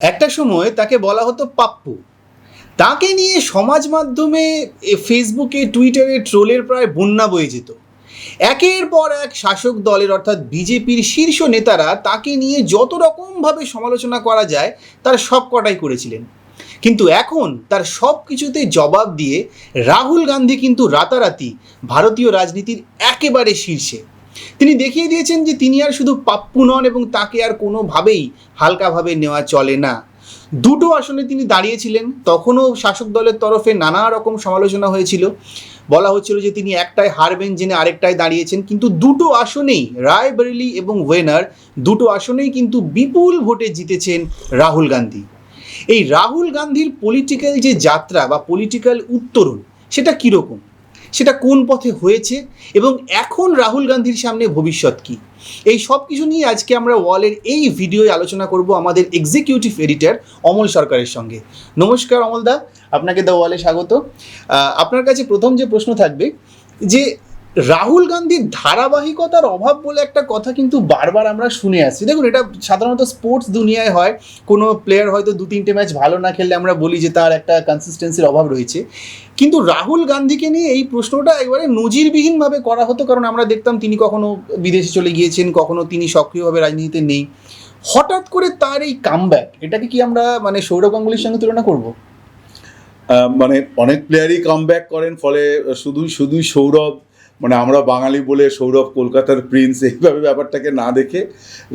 একটা সময় তাকে বলা হতো পাপ্পু। তাকে নিয়ে সমাজ মাধ্যমে ফেসবুকে, টুইটারে ট্রোলের প্রায় বন্যা বয়ে যেত। একের পর এক শাসক দলের অর্থাৎ বিজেপির শীর্ষ নেতারা তাকে নিয়ে যত রকমভাবে সমালোচনা করা যায়, তার সব কটাই করেছিলেন। কিন্তু এখন তার সব কিছুতে জবাব দিয়ে রাহুল গান্ধী কিন্তু রাতারাতি ভারতীয় রাজনীতির একেবারে শীর্ষে। তিনি দেখিয়ে দিয়েছেন যে তিনি আর শুধু পাপ্পু নন এবং তাকে আর কোনোভাবেই হালকাভাবে নেওয়া চলে না। দুটো আসনে তিনি দাঁড়িয়েছিলেন। তখনও শাসক দলের তরফে নানা রকম সমালোচনা হয়েছিল। বলা হচ্ছিল যে তিনি একটাই হারবেন জেনে আরেকটায় দাঁড়িয়েছেন। কিন্তু দুটো আসনেই রায়বরেলি এবং ওয়েনার দুটো আসনেই কিন্তু বিপুল ভোটে জিতেছেন রাহুল গান্ধী। এই রাহুল গান্ধীর পলিটিক্যাল যে যাত্রা বা পলিটিক্যাল উত্তরণ, সেটা কীরকম? সেটা কোন পথে হয়েছে এবং এখন রাহুল গান্ধীর সামনে ভবিষ্যৎ কি? এই সব কিছু নিয়ে আজকে আমরা ওয়ালের এই ভিডিওয় আলোচনা করব আমাদের এক্সিকিউটিভ এডিটর অমল সরকারের সঙ্গে। নমস্কার অমলদা আপনাকে দ্য ওয়ালে স্বাগত। আপনার কাছে প্রথম যে প্রশ্ন থাকবে যে রাহুল গান্ধীর ধারাবাহিকতার অভাব বলে একটা কথা কিন্তু বারবার আমরা শুনে আসছি। দেখুন, এটা সাধারণত স্পোর্টস দুনিয়ায় হয়। কোনো প্লেয়ার হয়তো দু, তিনটে ম্যাচ ভালো না খেললে আমরা বলি যে তার একটা কনসিস্টেন্সির অভাব রয়েছে। কিন্তু রাহুল গান্ধীকে নিয়ে এই প্রশ্নটা একেবারে নজিরবিহীনভাবে করা হতো, কারণ আমরা দেখতাম তিনি কখনো বিদেশে চলে গিয়েছেন, কখনো তিনি সক্রিয়ভাবে রাজনীতিতে নেই। হঠাৎ করে তার এই কামব্যাক এটাকে কি আমরা মানে সৌরভ গাঙ্গুলির সঙ্গে তুলনা করব? মানে অনেক প্লেয়ারই কাম করেন, ফলে শুধুই শুধুই সৌরভ মানে আমরা বাঙালি বলে সৌরভ কলকাতার প্রিন্স এইভাবে ব্যাপারটাকে না দেখে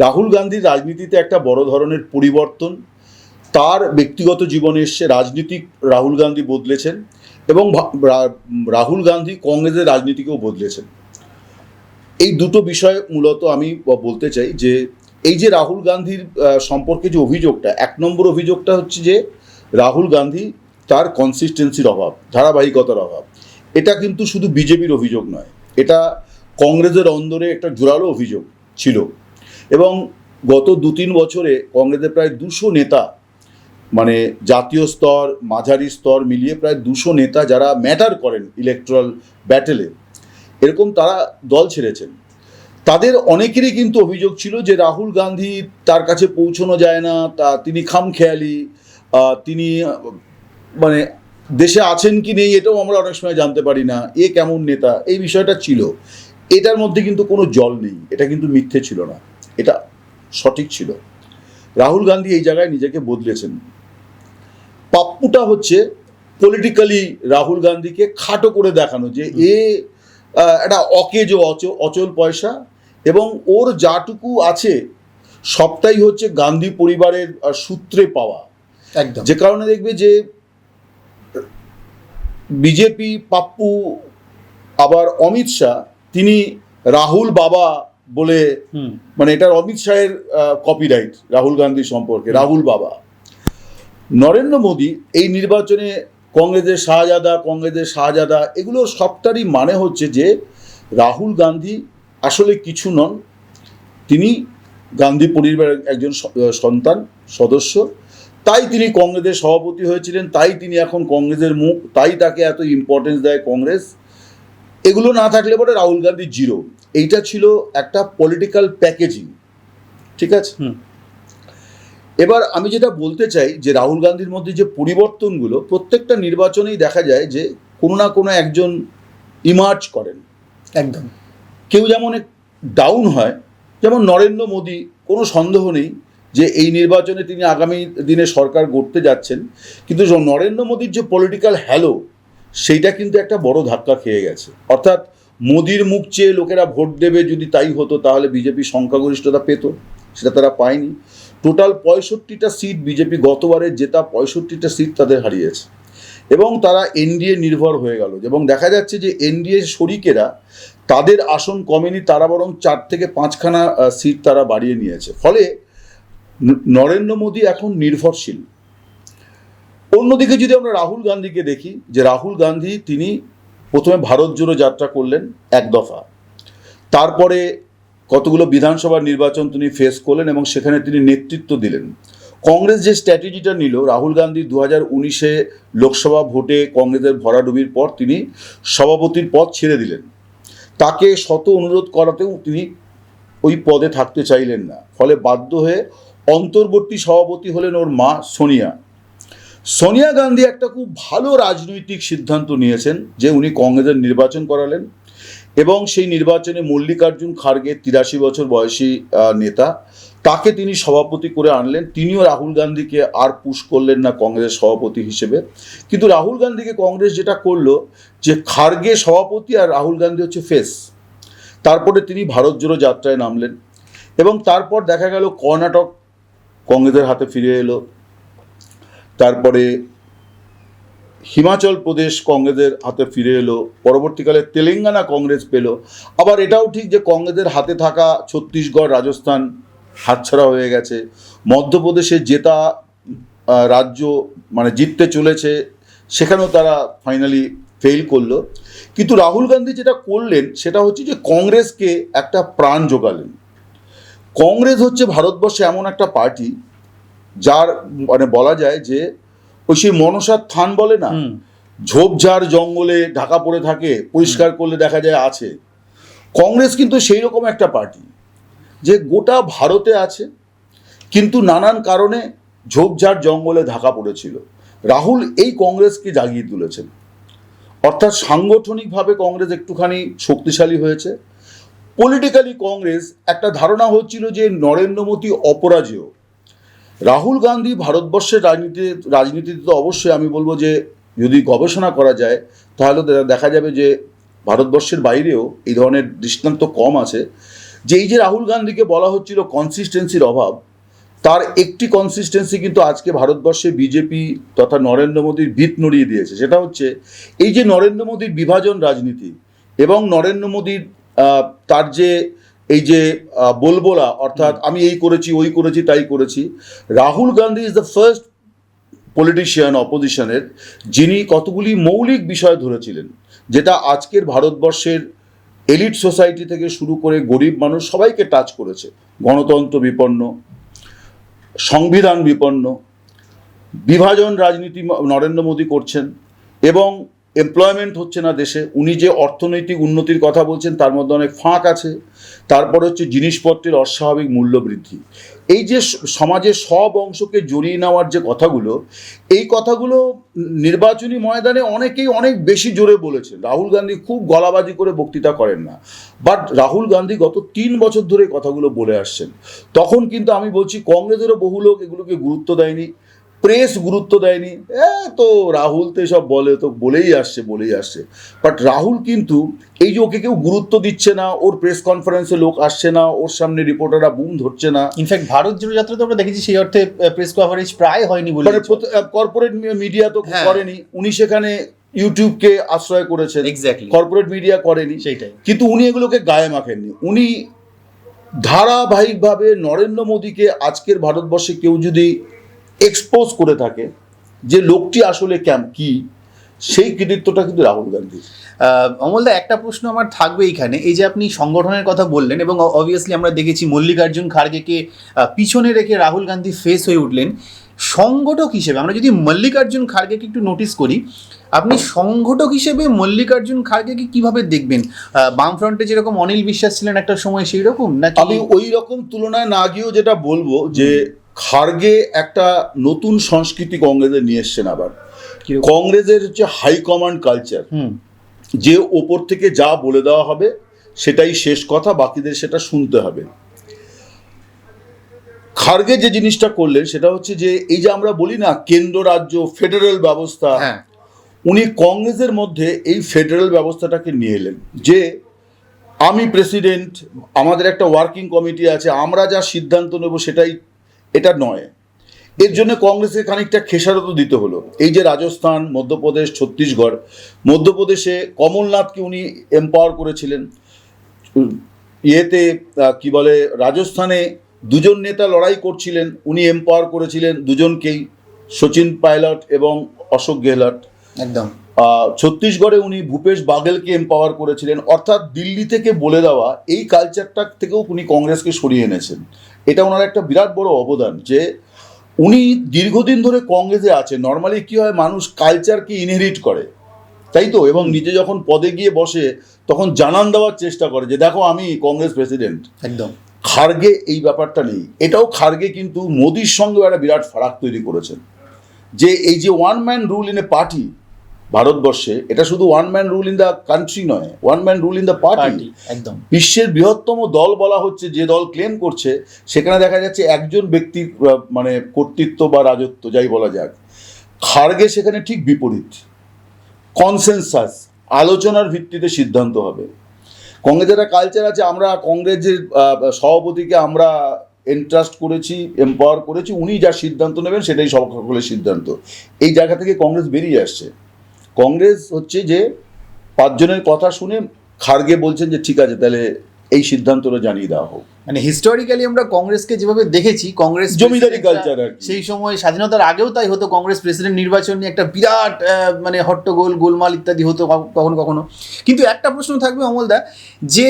রাহুল গান্ধীর রাজনীতিতে একটা বড় ধরনের পরিবর্তন। তার ব্যক্তিগত জীবনে এসছে রাজনীতিক রাহুল গান্ধী বদলেছেন এবং রাহুল গান্ধী কংগ্রেসের রাজনীতিকেও বদলেছেন। এই দুটো বিষয় মূলত আমি বলতে চাই যে, এই যে রাহুল গান্ধীর সম্পর্কে যে অভিযোগটা, এক নম্বর অভিযোগটা হচ্ছে যে, রাহুল গান্ধী তার কনসিস্টেন্সির অভাব, ধারাবাহিকতার অভাব। এটা কিন্তু শুধু বিজেপির অভিযোগ নয়, এটা কংগ্রেসের অন্দরে একটা জোরালো অভিযোগ ছিল। এবং গত দু তিন বছরে কংগ্রেসের প্রায় দুশো নেতা মানে জাতীয় স্তর, মাঝারি স্তর মিলিয়ে প্রায় দুশো নেতা যারা ম্যাটার করেন ইলেকট্রাল ব্যাটেলে এরকম তারা দল ছেড়েছেন। তাদের অনেকেরই কিন্তু অভিযোগ ছিল যে রাহুল গান্ধী তার কাছে পৌঁছানো যায় না, তা তিনি খামখেয়ালি তিনি মানে দেশে আছেন কি নেই এটাও আমরা অনেক সময় জানতে পারি না। এ কেমন নেতা? এই বিষয়টা ছিল। এটার মধ্যে কিন্তু কোনো জল নেই। এটা কিন্তু মিথ্যে ছিল না। এটা সঠিক ছিল। রাহুল গান্ধী এই জায়গায় নিজেকে বদলেছেন। পাপ্পুটা হচ্ছে পলিটিক্যালি রাহুল গান্ধীকে খাটো করে দেখানো যে এ একটা অকেজ অচল পয়সা এবং ওর যাটুকু আছে সবটাই হচ্ছে গান্ধী পরিবারের সূত্রে পাওয়া। একদম। যে কারণে দেখবে যে বিজেপি পাপ্পু আবার অমিত শাহ তিনি রাহুল বাবা বলে মানে এটার অমিত শাহের কপিরাইট রাহুল গান্ধী সম্পর্কে রাহুল বাবা। নরেন্দ্র মোদী এই নির্বাচনে কংগ্রেসের শাহজাদা কংগ্রেসের শাহজাদা এগুলোর সবটারই মানে হচ্ছে যে রাহুল গান্ধী আসলে কিছু নন। তিনি গান্ধী পরিবারের একজন সন্তান সদস্য। তাই তিনি কংগ্রেসের সভাপতি হয়েছিলেন তাই তিনি এখন কংগ্রেসের মুখ তাই তাকে এত ইম্পর্টেন্স দেয় কংগ্রেস। এগুলো না থাকলে পরে রাহুল গান্ধী জিরো এইটা ছিল একটা পলিটিক্যাল প্যাকেজিং ঠিক আছে? হুম। এবার আমি যেটা বলতে চাই যে রাহুল গান্ধীর মধ্যে যে পরিবর্তনগুলো প্রত্যেকটা নির্বাচনেই দেখা যায় যে কোনো না কোনো একজন ইমার্জ করেন। একদম। কেউ যেমন ডাউন হয় যেমন নরেন্দ্র মোদী কোনো সন্দেহ নেই। যে এই নির্বাচনে তিনি আগামী দিনে সরকার গড়তে যাচ্ছেন, কিন্তু নরেন্দ্র মোদীর যে পলিটিক্যাল হ্যালো সেইটা কিন্তু একটা বড় ধাক্কা খেয়ে গেছে। অর্থাৎ মোদির মুখ চেয়ে লোকেরা ভোট দেবে যদি তাই হতো, তাহলে বিজেপি সংখ্যাগরিষ্ঠতা পেত, সেটা তারা পায়নি। টোটাল পঁয়ষট্টিটা সিট বিজেপি গতবারের জেতা, পঁয়ষট্টিটা সিট তাদের হারিয়েছে। এবং তারা এনডিএ নির্ভর হয়ে গেল। এবং দেখা যাচ্ছে যে এনডিএ শরিকেরা তাদের আসন কমেনি, তারা বরং চার থেকে পাঁচখানা সিট তারা বাড়িয়ে নিয়েছে। ফলে নরেন্দ্র মোদী এখন নির্ভরশীল। অন্যদিকে যদি আমরা রাহুল গান্ধীকে দেখি, যে রাহুল গান্ধী তিনি প্রথমে ভারত জুড়ে যাত্রা করলেন এক দফা। তারপরে কতগুলো বিধানসভা নির্বাচন তিনি ফেস করলেন এবং সেখানে তিনি নেতৃত্ব দিলেন। কংগ্রেস যে স্ট্র্যাটেজিটা নিল, রাহুল গান্ধী দু হাজার উনিশে লোকসভা ভোটে কংগ্রেসের ভরাডুবির পর তিনি সভাপতির পদ ছেড়ে দিলেন। তাকে শত অনুরোধ করাতেও তিনি ওই পদে থাকতে চাইলেন না। ফলে বাধ্য হয়ে অন্তর্বর্তী সভাপতি হলেন ওর মা সোনিয়া। সোনিয়া গান্ধী একটা খুব ভালো রাজনৈতিক সিদ্ধান্ত নিয়েছেন যে উনি কংগ্রেসের নির্বাচন করালেন এবং সেই নির্বাচনে মল্লিকার্জুন খার্গে তিরাশি বছর বয়সী নেতা, তাকে তিনি সভাপতি করে আনলেন। তিনিও রাহুল গান্ধীকে আর পুশ করলেন না কংগ্রেস সভাপতি হিসেবে। কিন্তু রাহুল গান্ধীকে কংগ্রেস যেটা করল যে খার্গে সভাপতি আর রাহুল গান্ধী হচ্ছে ফেস। তারপরে তিনি ভারত জোড়ো যাত্রায় নামলেন এবং তারপর দেখা গেল কর্ণাটক কংগ্রেসের হাতে ফিরে এলো। তারপরে হিমাচল প্রদেশ কংগ্রেসের হাতে ফিরে এলো। পরবর্তীকালে তেলেঙ্গানা কংগ্রেস পেল। আবার এটাও ঠিক যে কংগ্রেসের হাতে থাকা ছত্তিশগড়, রাজস্থান হাতছাড়া হয়ে গেছে। মধ্যপ্রদেশে জেতা রাজ্য মানে জিততে চলেছে, সেখানেও তারা ফাইনালি ফেল করল। কিন্তু রাহুল গান্ধী যেটা করলেন, সেটা হচ্ছে যে কংগ্রেসকে একটা প্রাণ জোগালেন। কংগ্রেস হচ্ছে ভারতবর্ষে এমন একটা পার্টি যার মানে বলা যায় যে ওই সেই মনসার থান বলে না? ঝোপঝাড় জঙ্গলে ঢাকা পড়ে থাকে পরিষ্কার করলে দেখা যায় আছে। কংগ্রেস কিন্তু সেই রকম একটা পার্টি যে গোটা ভারতে আছে কিন্তু নানান কারণে ঝোপঝাড় জঙ্গলে ঢাকা পড়েছিল। রাহুল এই কংগ্রেসকে জাগিয়ে তুলেছেন। অর্থাৎ সাংগঠনিকভাবে কংগ্রেস একটুখানি শক্তিশালী হয়েছে। পলিটিক্যালি কংগ্রেস একটা ধারণা হচ্ছিল যে নরেন্দ্র মোদী অপরাজেয়। রাহুল গান্ধী ভারতবর্ষের রাজনীতি, রাজনীতিতে তো অবশ্যই আমি বলব যে যদি গবেষণা করা যায়, তাহলে দেখা যাবে যে ভারতবর্ষের বাইরেও এই ধরনের দৃষ্টান্ত কম আছে। যে এই যে রাহুল গান্ধীকে বলা হচ্ছিল কনসিস্টেন্সির অভাব, তার একটি কনসিস্টেন্সি কিন্তু আজকে ভারতবর্ষে বিজেপি তথা নরেন্দ্র মোদীর ভিত নড়িয়ে দিয়েছে। সেটা হচ্ছে, এই যে নরেন্দ্র মোদীর বিভাজন রাজনীতি এবং নরেন্দ্র মোদীর তার যে এই যে বলবোলা, অর্থাৎ আমি এই করেছি, ওই করেছি, তাই করেছি, Rahul Gandhi is the first politician অপোজিশনের যিনি কতগুলি মৌলিক বিষয় ধরেছিলেন, যেটা আজকের ভারতবর্ষের এলিট সোসাইটি থেকে শুরু করে গরিব মানুষ সবাইকে টাচ করেছে। গণতন্ত্র বিপন্ন, সংবিধান বিপন্ন, বিভাজন রাজনীতি নরেন্দ্র মোদী করছেন, এবং এমপ্লয়মেন্ট হচ্ছে না দেশে। উনি যে অর্থনৈতিক উন্নতির কথা বলছেন, তার মধ্যে অনেক ফাঁক আছে। তারপর হচ্ছে জিনিসপত্রের অস্বাভাবিক মূল্য বৃদ্ধি। এই যে সমাজের সব অংশকে জড়িয়ে নেওয়ার যে কথাগুলো, এই কথাগুলো নির্বাচনী ময়দানে অনেকেই অনেক বেশি জোরে বলেছেন। রাহুল গান্ধী খুব গলাবাজি করে বক্তৃতা করেন না। বাট রাহুল গান্ধী গত তিন বছর ধরে কথাগুলো বলে আসছেন। তখন কিন্তু আমি বলছি, কংগ্রেসেরও বহু লোক এগুলোকে গুরুত্ব দেয়নি। প্রেস গুরুত্ব দেয়নি। এ তো রাহুল তো এসব বলে তো বলেই আসছে বলেই আসছে। বাট রাহুল কিন্তু এই যে ওকে কেউ গুরুত্ব দিচ্ছে না ওর প্রেস কনফারেন্সে লোক আসছে না ওর সামনে রিপোর্টাররা বুম ধরছে না। ইনফ্যাক্ট ভারত জোড়ো যাত্রা তো আমরা দেখেছি সেই অর্থে প্রেস কভারেজ প্রায় হয়নি বলে মানে কর্পোরেট মিডিয়া তো হ্যাঁ। করেনি। উনি সেখানে ইউটিউবকে আশ্রয় করেছেন। এক্স্যাক্টলি কর্পোরেট মিডিয়া করেনি। সেইটাই। কিন্তু উনি এগুলোকে গায়ে মাখেননি। উনি ধারাবাহিকভাবে নরেন্দ্র মোদীকে আজকের ভারতবর্ষে কেউ যদি এক্সপোজ করে থাকে যে লোকটি আসলে ক্যাম কি সেই কৃতিত্বটা কিন্তু রাহুল গান্ধী অমলদা একটা প্রশ্ন আমার থাকবে এইখানে এই যে আপনি সংগঠনের কথা বললেন এবং অবভিয়াসলি আমরা দেখেছি মল্লিকার্জুন খার্গেকে পিছনে রেখে রাহুল গান্ধী ফেস হয়ে উঠলেন। সংগঠক হিসেবে আমরা যদি মল্লিকার্জুন খার্গেকে একটু নোটিস করি আপনি সংগঠক হিসেবে মল্লিকার্জুন খার্গেকে কীভাবে দেখবেন? বামফ্রন্টে যেরকম অনিল বিশ্বাস ছিলেন একটা সময় সেই রকম না আমি ওই রকম তুলনায় না গিয়েও যেটা বলব যে খার্গে একটা নতুন সংস্কৃতি কংগ্রেসে নিয়ে এসছেন আবার। কংগ্রেসের হচ্ছে হাইকমান্ড কালচার হুম। যে ওপর থেকে যা বলে দেওয়া হবে সেটাই শেষ কথা বাকিদের সেটা শুনতে হবে। খার্গে যে জিনিসটা করলেন সেটা হচ্ছে যে এই যে আমরা বলি না কেন্দ্র রাজ্য ফেডারেল ব্যবস্থা হ্যাঁ। উনি কংগ্রেসের মধ্যে এই ফেডারেল ব্যবস্থাটাকে নিয়ে এলেন। যে আমি প্রেসিডেন্ট আমাদের একটা ওয়ার্কিং কমিটি আছে আমরা যা সিদ্ধান্ত নেব সেটাই এটা নয়। এর জন্য কংগ্রেসকে খানিকটা খেসারত দিতে হলো। এই যে রাজস্থান, মধ্যপ্রদেশ, ছত্তিশগড়, মধ্যপ্রদেশে কমলনাথকে উনি এম্পাওয়ার করেছিলেন। ইয়েতে কি বলে, রাজস্থানে দুজন নেতা লড়াই করছিলেন, উনি এম্পাওয়ার করেছিলেন দুজনকেই, সচিন পাইলট এবং অশোক গেহলট। একদম। ছত্তিশগড়ে উনি ভূপেশ বাঘেলকে এম্পাওয়ার করেছিলেন। অর্থাৎ দিল্লি থেকে বলে দেওয়া এই কালচারটা থেকেও উনি কংগ্রেসকে সরিয়ে এনেছেন। এটা ওনার একটা বিরাট বড় অবদান যে উনি দীর্ঘদিন ধরে কংগ্রেসে আছেন। নর্মালি কি হয় মানুষ কালচারকে ইনহেরিট করে। তাই তো? এবং নিজে যখন পদে গিয়ে বসে তখন জানান দেওয়ার চেষ্টা করে যে দেখো আমি কংগ্রেস প্রেসিডেন্ট একদম। খার্গে এই ব্যাপারটা নেই। এটাও খার্গে কিন্তু মোদির সঙ্গে একটা বিরাট ফারাক তৈরি করেছেন। যে এই যে one man rule in a party ভারতবর্ষে এটা শুধু one man rule in the country নয় one man rule in the party একদম। বিশ্বের বৃহত্তম দল বলা হচ্ছে যে দল ক্লেম করছে সেখানে দেখা যাচ্ছে একজন ব্যক্তির মানে কর্তৃত্ব বা রাজত্ব যাই বলা যাক। খার্গে সেখানে ঠিক বিপরীত। কনসেনসাস আলোচনার ভিত্তিতে সিদ্ধান্ত হবে। কংগ্রেসের একটা কালচার আছে আমরা কংগ্রেসের সভাপতিকে আমরা এন্ট্রাস্ট করেছি এম্পাওয়ার করেছি উনি যা সিদ্ধান্ত নেবেন সেটাই সব সকলের সিদ্ধান্ত। এই জায়গা থেকে কংগ্রেস বেরিয়ে আসছে। কংগ্রেস হচ্ছে যে পাঁচজনের কথা শুনে খার্গে বলছেন যে ঠিক আছে, তাহলে এই সিদ্ধান্তটা জানিয়ে দেওয়া হোক। মানে হিস্টোরিক্যালি আমরা কংগ্রেসকে যেভাবে দেখেছি কংগ্রেস জমিদারি কালচার আর সেই সময় স্বাধীনতার আগেও তাই হতো কংগ্রেস প্রেসিডেন্ট নির্বাচন নিয়ে একটা বিরাট মানে হট্টগোল গোলমাল ইত্যাদি হতো কখনো কখনো। কিন্তু একটা প্রশ্ন থাকবে অমলদা যে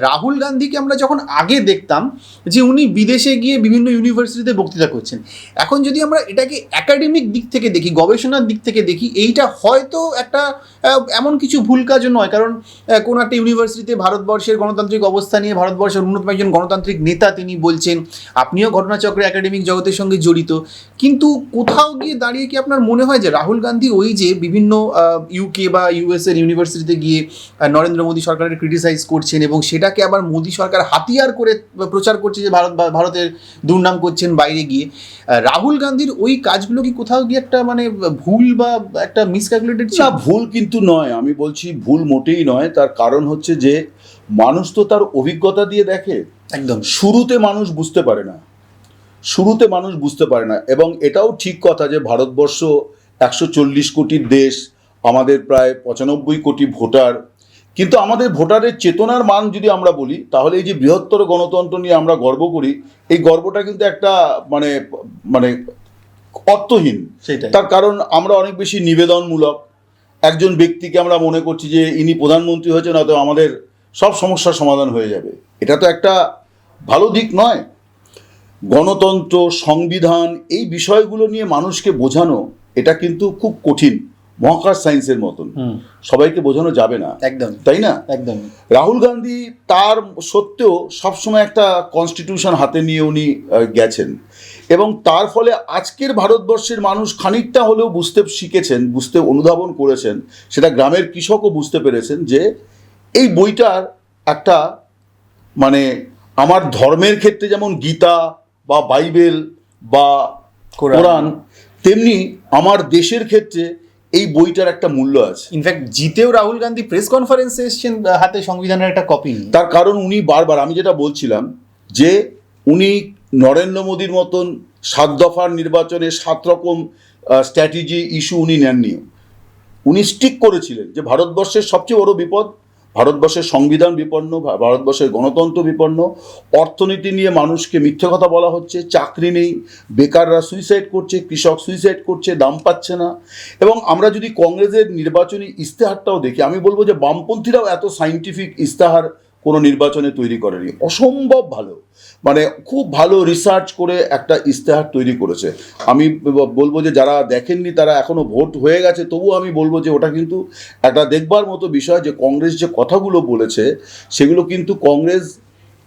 রাহুল গান্ধীকে আমরা যখন আগে দেখতাম যে উনি বিদেশে গিয়ে বিভিন্ন ইউনিভার্সিটিতে বক্তৃতা করছেন এখন যদি আমরা এটাকে একাডেমিক দিক থেকে দেখি গবেষণার দিক থেকে দেখি এইটা হয়তো একটা এমন কিছু ভুল কাজও নয়। কারণ কোনো একটা ইউনিভার্সিটিতে ভারতবর্ষের গণতান্ত্রিক অবস্থা নিয়ে ভারতবর্ষের অন্যতম একজন গণতান্ত্রিক নেতা তিনি বলছেন, আপনিও ঘটনাচক্রে একাডেমিক জগতের সঙ্গে জড়িত। কিন্তু কোথাও গিয়ে দাঁড়িয়ে কি আপনার মনে হয় যে রাহুল গান্ধী ওই যে বিভিন্ন ইউকে বা ইউএস এর ইউনিভার্সিটিতে গিয়ে নরেন্দ্র মোদী সরকারের ক্রিটিসাইজ করছেন এবং সেটাকে আবার মোদী সরকার হাতিয়ার করে প্রচার করছে যে ভারত, ভারতের দুর্নাম করছেন বাইরে গিয়ে। রাহুল গান্ধীর ওই কাজগুলো কি কোথাও গিয়ে একটা মানে ভুল বা একটা মিসক্যালকুলেটেড ভুল কিন্তু নয়। আমি বলছি ভুল মোটেই নয়। তার কারণ হচ্ছে যে মানুষ তো তার অভিজ্ঞতা দিয়ে দেখে। একদম। শুরুতে মানুষ বুঝতে পারে না। শুরুতে মানুষ বুঝতে পারে না। এবং এটাও ঠিক কথা যে ভারতবর্ষ একশো চল্লিশ কোটির দেশ আমাদের প্রায় পঁচানব্বই কোটি ভোটার। কিন্তু আমাদের ভোটারের চেতনার মান যদি আমরা বলি তাহলে এই যে বৃহত্তর গণতন্ত্র নিয়ে আমরা গর্ব করি এই গর্বটা কিন্তু একটা মানে মানে অর্থহীন। সেটাই। তার কারণ আমরা অনেক বেশি নিবেদনমূলক। একজন ব্যক্তিকে আমরা মনে করছি যে ইনি প্রধানমন্ত্রী হয়েছেন অত আমাদের সব সমস্যার সমাধান হয়ে যাবে। এটা তো একটা ভালো দিক নয়। গণতন্ত্র সংবিধান এই বিষয়গুলো নিয়ে মানুষকে বোঝানো এটা কিন্তু খুব কঠিন। মহাকাশ সায়েন্সের মতন। সবাইকে বোঝানো যাবে না। একদম। তাই না? একদম। রাহুল গান্ধী তার সত্ত্বেও সবসময় একটা কনস্টিটিউশন হাতে নিয়ে উনি গেছেন। এবং তার ফলে আজকের ভারতবর্ষের মানুষ খানিকটা হলেও বুঝতে শিখেছেন বুঝতে অনুধাবন করেছেন। সেটা গ্রামের কৃষকও বুঝতে পেরেছেন যে এই বইটার একটা মানে আমার ধর্মের ক্ষেত্রে যেমন গীতা বা বাইবেল বা কোরআন। তেমনি আমার দেশের ক্ষেত্রে এই বইটার একটা মূল্য আছে। ইনফ্যাক্ট জিতেও রাহুল গান্ধী প্রেস কনফারেন্সে এসেছেন হাতে সংবিধানের একটা কপি তার কারণ উনি বারবার আমি যেটা বলছিলাম যে উনি নরেন্দ্র মোদীর মতন সাত দফার নির্বাচনে সাত রকম স্ট্র্যাটেজি ইস্যু উনি নেননি। উনি স্টিক করেছিলেন যে ভারতবর্ষের সবচেয়ে বড় বিপদ ভারতবর্ষের সংবিধান বিপন্ন ভারতবর্ষের গণতন্ত্র বিপন্ন, অর্থনীতি নিয়ে মানুষকে মিথ্যে কথা বলা হচ্ছে, চাকরি নেই, বেকাররা সুইসাইড করছে, কৃষক সুইসাইড করছে, দাম পাচ্ছে না। এবং আমরা যদি কংগ্রেসের নির্বাচনী ইস্তেহারটাও দেখি, আমি বলব যে বামপন্থীরাও এত সাইন্টিফিক ইস্তেহার কোনো নির্বাচনে তৈরি করেনি। অসম্ভব ভালো। মানে খুব ভালো রিসার্চ করে একটা ইস্তেহার তৈরি করেছে। আমি বলব যে যারা দেখেননি তারা এখনও ভোট হয়ে গেছে, তবুও আমি বলব যে ওটা কিন্তু একটা দেখবার মতো বিষয় যে কংগ্রেস যে কথাগুলো বলেছে, সেগুলো কিন্তু কংগ্রেস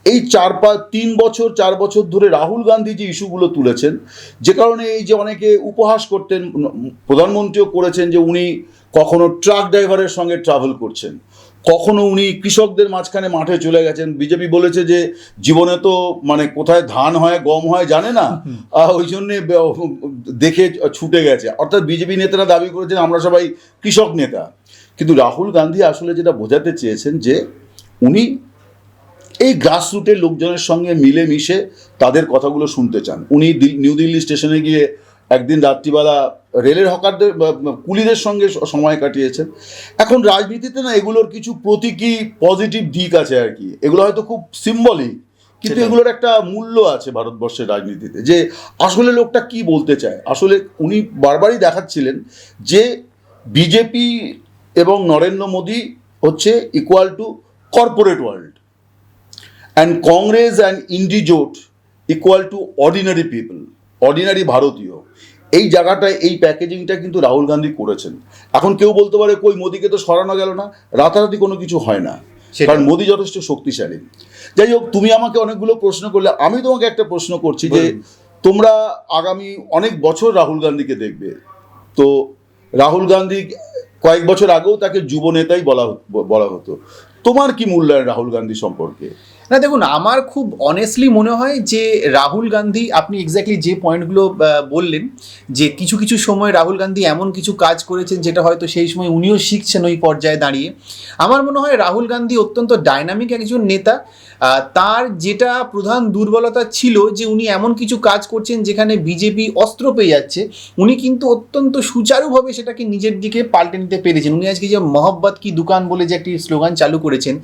এই চার পাঁচ তিন বছর, চার বছর ধরে রাহুল গান্ধী যে ইস্যুগুলো তুলেছেন। যে কারণে এই যে অনেকে উপহাস করতেন, প্রধানমন্ত্রীও করেছেন যে উনি কখনো ট্রাক ড্রাইভারের সঙ্গে ট্রাভেল করছেন। কখনো উনি কৃষকদের মাঝখানে মাঠে চলে গেছেন। বিজেপি বলেছে যে জীবনে তো মানে কোথায় ধান হয় গম হয় জানে না। ওই জন্যে দেখে ছুটে গেছে। অর্থাৎ বিজেপি নেতারা দাবি করেছেন আমরা সবাই কৃষক নেতা। কিন্তু রাহুল গান্ধী আসলে যেটা বোঝাতে চেয়েছেন যে উনি এই গ্রাসরুটের লোকজনের সঙ্গে মিলে মিশে তাদের কথাগুলো শুনতে চান। উনি নিউ দিল্লি স্টেশনে গিয়ে একদিন রাত্রিবেলা রেলের হকারদের কুলিদের সঙ্গে সময় কাটিয়েছেন এখন রাজনীতিতে না এগুলোর কিছু প্রতীকী পজিটিভ দিক আছে আর কি। এগুলো হয়তো খুব সিম্বলিক কিন্তু এগুলোর একটা মূল্য আছে ভারতবর্ষের রাজনীতিতে। যে আসলে লোকটা কি বলতে চায়? আসলে উনি বারবারই দেখাচ্ছিলেন যে বিজেপি এবং নরেন্দ্র মোদী হচ্ছে equal to corporate world and Congress and ইন্ডিজোট equal to ordinary people ordinary ভারতীয়। এই জায়গাটায় এই প্যাকেজিংটা কিন্তু রাহুল গান্ধী করেছেন। এখন কেউ বলতে পারে কই মোদিকে তো সরানো গেল না? রাতারাতি কোনো কিছু হয় না। কারণ মোদি যথেষ্ট শক্তিশালী। যাই হোক তুমি আমাকে অনেকগুলো প্রশ্ন করলে আমি তোমাকে একটা প্রশ্ন করছি যে তোমরা আগামী অনেক বছর রাহুল গান্ধীকে দেখবে। তো রাহুল গান্ধী কয়েক বছর আগেও তাকে যুব নেতাই বলা হত- বলা হতো। তোমার কি মূল্যায়ন রাহুল গান্ধী সম্পর্কে? না, দেখুন, আমার খুব অনেস্টলি মনে হয় যে রাহুল গান্ধী, আপনি এক্স্যাক্টলি যে পয়েন্টগুলো বললেন, যে কিছু কিছু সময় রাহুল গান্ধী এমন কিছু কাজ করেছেন যেটা হয়তো সেই সময় উনিও শিখছেন ওই পর্যায়ে দাঁড়িয়ে। আমার মনে হয় রাহুল গান্ধী অত্যন্ত ডাইনামিক একজন নেতা তার যেটা প্রধান দুর্বলতা ছিল যে উনি এমন কিছু কাজ করছেন যেখানে বিজেপি অস্ত্র পেয়ে যাচ্ছে, উনি কিন্তু অত্যন্ত সুচারুভাবে সেটাকে নিজের দিকে পাল্টে নিতে পেরেছেন। উনি আজকে যে মহব্বত কি দোকান বলে যে একটি স্লোগান চালু করেছেন,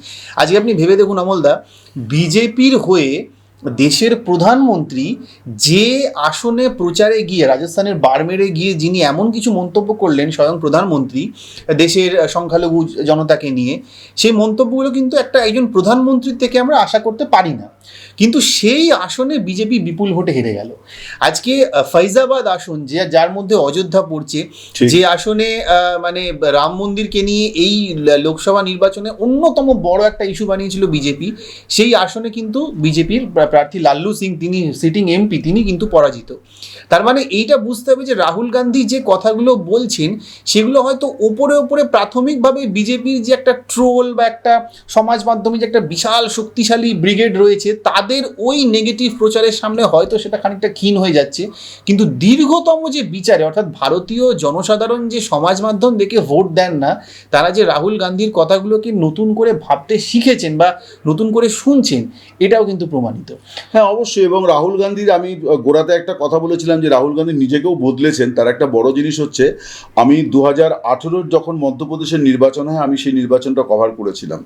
আজকে আপনি ভেবে দেখুন অমলদা বিজেপির হয়ে দেশের প্রধানমন্ত্রী যে আসনে প্রচারে গিয়ে, রাজস্থানের বারমেরে গিয়ে যিনি এমন কিছু মন্তব্য করলেন স্বয়ং প্রধানমন্ত্রী দেশের সংখ্যালঘু জনতাকে নিয়ে, সেই মন্তব্যগুলো কিন্তু একটা একজন প্রধানমন্ত্রীর থেকে আমরা আশা করতে পারি না। কিন্তু সেই আসনে বিজেপি বিপুল ভোটে হেরে গেল। আজকে ফৈজাবাদ আসন যে যার মধ্যে অযোধ্যা পড়ছে যে আসনে মানে রাম মন্দিরকে নিয়ে এই লোকসভা নির্বাচনে অন্যতম বড় একটা ইস্যু বানিয়েছিল বিজেপি সেই আসনে কিন্তু বিজেপির প্রার্থী লাল্লু সিং তিনি সিটিং এমপি তিনি কিন্তু পরাজিত। তার মানে এইটা বুঝতে হবে যে রাহুল গান্ধী যে কথাগুলো বলছেন সেগুলো হয়তো ওপরে ওপরে প্রাথমিকভাবে বিজেপির যে একটা ট্রোল বা একটা সমাজ মাধ্যমে যে একটা বিশাল শক্তিশালী ব্রিগেড রয়েছে তাদের ওই নেগেটিভ প্রচারের সামনে হয়তো সেটা খানিকটা ক্ষীণ হয়ে যাচ্ছে। কিন্তু দীর্ঘতম যে বিচারে, অর্থাৎ ভারতীয় জনসাধারণ যে সমাজ মাধ্যম দেখে ভোট দেন না, তারা যে রাহুল গান্ধীর কথাগুলোকে নতুন করে ভাবতে শিখেছেন বা নতুন করে শুনছেন, এটাও কিন্তু প্রমাণিত। হ্যাঁ অবশ্যই, এবং রাহুল গান্ধীর আমি গোড়াতে একটা কথা বলেছিলাম যে রাহুল গান্ধী নিজেকেও বদলেছেন। তার একটা বড় জিনিস হচ্ছে, আমি দু হাজার আঠেরোর যখন মধ্যপ্রদেশের নির্বাচন হয়, আমি সেই নির্বাচনটা কভার করেছিলাম।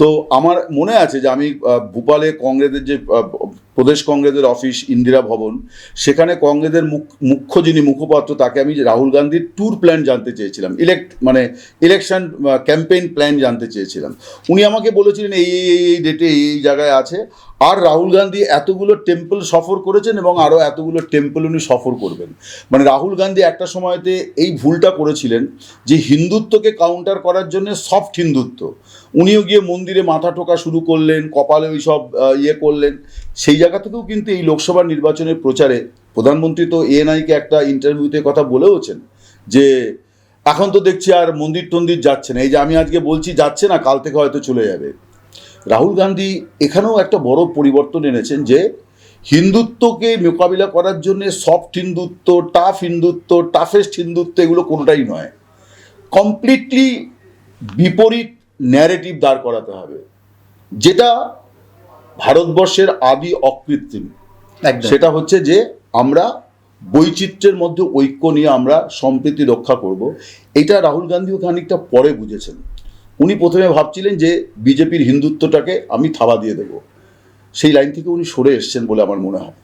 তো আমার মনে আছে যে আমি ভোপালে কংগ্রেসের যে আহ, প্রদেশ কংগ্রেসের অফিস ইন্দিরা ভবন। সেখানে কংগ্রেসের মুখ- মুখ্য যিনি মুখপাত্র, তাকে আমি রাহুল গান্ধীর ট্যুর প্ল্যান জানতে চেয়েছিলাম। ইলেক্ট মানে ইলেকশন ক্যাম্পেইন প্ল্যান জানতে চেয়েছিলাম। উনি আমাকে বলেছিলেন, এই এই এই এই ডেটে এই এই জায়গায় আছে। আর রাহুল গান্ধী এতগুলো টেম্পল সফর করেছেন এবং আরও এতগুলো টেম্পল উনি সফর করবেন। মানে রাহুল গান্ধী একটা সময়তে এই ভুলটা করেছিলেন যে হিন্দুত্বকে কাউন্টার করার জন্য সফট হিন্দুত্ব। উনিও গিয়ে মন্দিরে মাথা ঠোকা শুরু করলেন, কপালে ওই সব ইয়ে করলেন। সেই জায়গা থেকেও কিন্তু এই লোকসভা নির্বাচনের প্রচারে প্রধানমন্ত্রী তো এএনআইকে একটা ইন্টারভিউতে কথা বলেওছেন যে এখন তো দেখছি আর মন্দির টন্দির যাচ্ছে না। এই যে আমি আজকে বলছি যাচ্ছে না, কাল থেকে হয়তো চলে যাবে। রাহুল গান্ধী এখানেও একটা বড় পরিবর্তন এনেছেন যে হিন্দুত্বকে মোকাবিলা করার জন্য soft Hindutva tough Hindutva toughest Hindutva এগুলো কোনোটাই নয়। কমপ্লিটলি বিপরীত ন্যারেটিভ দাঁড় করাতে হবে। যেটা ভারতবর্ষের আদি অকৃত্রিম। সেটা হচ্ছে যে আমরা বৈচিত্র্যের মধ্যে ঐক্য নিয়ে আমরা সম্প্রীতি রক্ষা করব। এটা রাহুল গান্ধীও খানিকটা পরে বুঝেছেন। উনি প্রথমে ভাবছিলেন যে বিজেপির হিন্দুত্বটাকে আমি থাবা দিয়ে দেব। সেই লাইন থেকে উনি সরে এসছেন বলে আমার মনে হয়।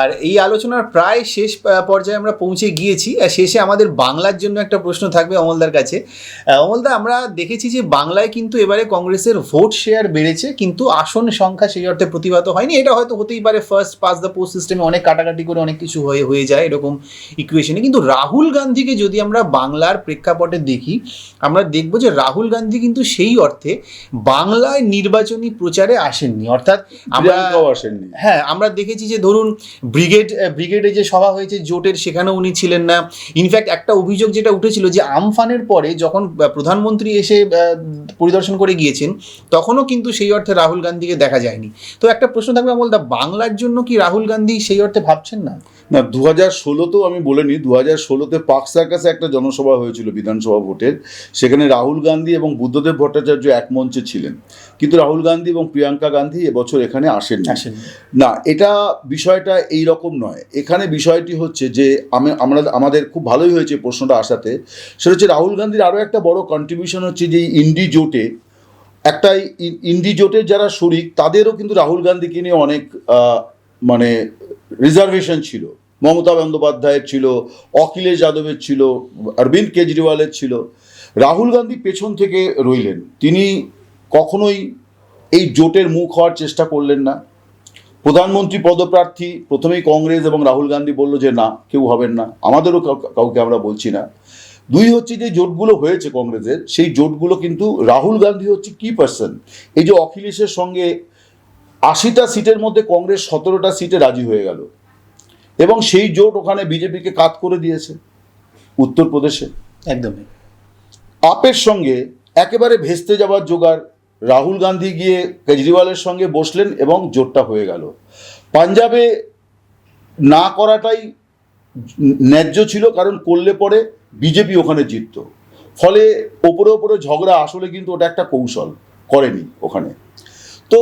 আর এই আলোচনার প্রায় শেষ পর্যায়ে আমরা পৌঁছে গিয়েছি। আর শেষে আমাদের বাংলার জন্য একটা প্রশ্ন থাকবে অমলদার কাছে। অমলদা, আমরা দেখেছি যে বাংলায় কিন্তু এবারে কংগ্রেসের ভোট শেয়ার বেড়েছে, কিন্তু আসন সংখ্যা সেই অর্থে প্রতিভাত হয়নি। এটা হয়তো হতেই পারে ফার্স্ট পাস দ্য পোস্ট সিস্টেমে অনেক কাটাকাটি করে অনেক কিছু হয়ে হয়ে যায় এরকম ইকুয়েশনে কিন্তু রাহুল গান্ধীকে যদি আমরা বাংলার প্রেক্ষাপটে দেখি, আমরা দেখব যে রাহুল গান্ধী কিন্তু সেই অর্থে বাংলায় নির্বাচনী প্রচারে আসেননি। অর্থাৎ প্রিয়াঙ্কাও আসেননি। হ্যাঁ আমরা দেখেছি যে ধরুন ব্রিগেড ব্রিগেডে যে সভা হয়েছে জোটের সেখানেও উনি ছিলেন না। ইনফ্যাক্ট একটা অভিযোগ যেটা উঠেছিল যে আমফানের পরে যখন প্রধানমন্ত্রী এসে পরিদর্শন করে গিয়েছেন তখনও কিন্তু সেই অর্থে রাহুল গান্ধীকে দেখা যায়নি। তো একটা প্রশ্ন থাকবে দা বাংলার জন্য কি রাহুল গান্ধী সেই অর্থে ভাবছেন না? না দু হাজার ষোলোতেও আমি বলিনি দু হাজার ষোলোতে পাক সার্কাসে একটা জনসভা হয়েছিল বিধানসভা ভোটের সেখানে রাহুল গান্ধী এবং বুদ্ধদেব ভট্টাচার্য এক মঞ্চে ছিলেন। কিন্তু রাহুল গান্ধী এবং প্রিয়াঙ্কা গান্ধী এবছর এখানে আসেননি। না এটা বিষয়টা এই রকম নয়। এখানে বিষয়টি হচ্ছে যে আমি আমরা আমাদের খুব ভালোই হয়েছে প্রশ্নটা আসাতে। সেটা হচ্ছে রাহুল গান্ধীর আরও একটা বড় কন্ট্রিবিউশন হচ্ছে যে ইন্ডি জোটে একটা ইন্ডি জোটের যারা শরিক তাদেরও কিন্তু রাহুল গান্ধীকে নিয়ে অনেক মানে রিজার্ভেশন ছিল। মমতা বন্দ্যোপাধ্যায়ের ছিল অখিলেশ যাদবের ছিল অরবিন্দ কেজরিওয়ালের ছিল। রাহুল গান্ধী পেছন থেকে রইলেন। তিনি কখনোই এই জোটের মুখ হওয়ার চেষ্টা করলেন না। প্রধানমন্ত্রী পদপ্রার্থী প্রথমেই কংগ্রেস এবং রাহুল গান্ধী বলল যে না কেউ হবেন না। আমাদেরও কাউ- কাউকে আমরা বলছি না। দুই হচ্ছে যে জোটগুলো হয়েছে কংগ্রেসের সেই জোটগুলো কিন্তু রাহুল গান্ধী হচ্ছে কি পার্সন এই যে অখিলেশের সঙ্গে আশিটা সিটের মধ্যে কংগ্রেস সতেরোটা সিটে রাজি হয়ে গেল। এবং সেই জোট ওখানে বিজেপিকে কাত করে দিয়েছে উত্তরপ্রদেশে। একদমই। আপের সঙ্গে একেবারে ভেস্তে যাওয়ার জোগাড় রাহুল গান্ধী গিয়ে কেজরিওয়ালের সঙ্গে বসলেন এবং জোটটা হয়ে গেল। পাঞ্জাবে না করাটাই ন্যায্য ছিল, কারণ করলে পরে বিজেপি ওখানে জিতত। ফলে ওপরে ওপরে ঝগড়া আসলে কিন্তু ওটা একটা কৌশল, করেনি ওখানে। তো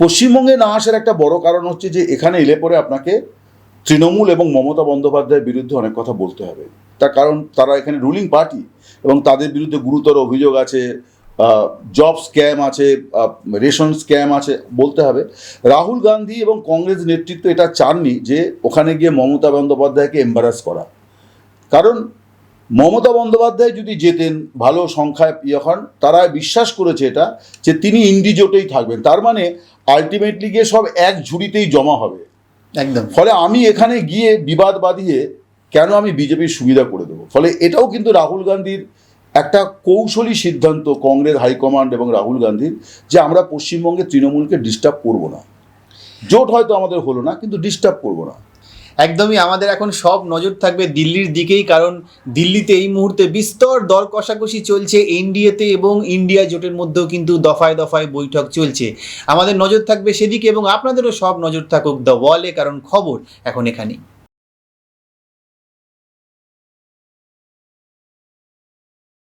পশ্চিমবঙ্গে না আসার একটা বড় কারণ হচ্ছে যে, এখানে এলে পরে আপনাকে তৃণমূল এবং মমতা বন্দ্যোপাধ্যায়ের বিরুদ্ধে অনেক কথা বলতে হবে। তার কারণ তারা এখানে রুলিং পার্টি এবং তাদের বিরুদ্ধে গুরুতর অভিযোগ আছে জব স্ক্যাম আছে রেশন স্ক্যাম আছে বলতে হবে। রাহুল গান্ধী এবং কংগ্রেস নেতৃত্ব এটা চাননি যে ওখানে গিয়ে মমতা বন্দ্যোপাধ্যায়কে এম্বারাস করা। কারণ মমতা বন্দ্যোপাধ্যায় যদি যেতেন ভালো সংখ্যায় ইয়ে হন তারা বিশ্বাস করেছে এটা যে তিনি ইন্ডিজোটেই থাকবেন। তার মানে আলটিমেটলি গিয়ে সব এক ঝুড়িতেই জমা হবে। একদম। ফলে আমি এখানে গিয়ে বিবাদ বাঁধিয়ে কেন আমি বিজেপির সুবিধা করে দেবো? ফলে এটাও কিন্তু রাহুল গান্ধীর একটা কৌশলী সিদ্ধান্ত কংগ্রেস, হাইকমান্ড এবং রাহুল গান্ধীর যে আমরা পশ্চিমবঙ্গে তৃণমূলকে ডিস্টার্ব করব না। জোট হয়তো আমাদের হলো না, কিন্তু ডিস্টার্ব করব না। একদমই আমাদের এখন সব নজর থাকবে দিল্লির দিকেই, কারণ দিল্লিতে এই মুহূর্তে বিস্তর দর কষাকষি চলছে এনডিএতে এবং ইন্ডিয়া জোটের মধ্যেও কিন্তু দফায় দফায় বৈঠক চলছে। আমাদের নজর থাকবে সেদিকে এবং আপনাদেরও সব নজর থাকুক দ্য ওয়ালে, কারণ খবর এখন এখানেই।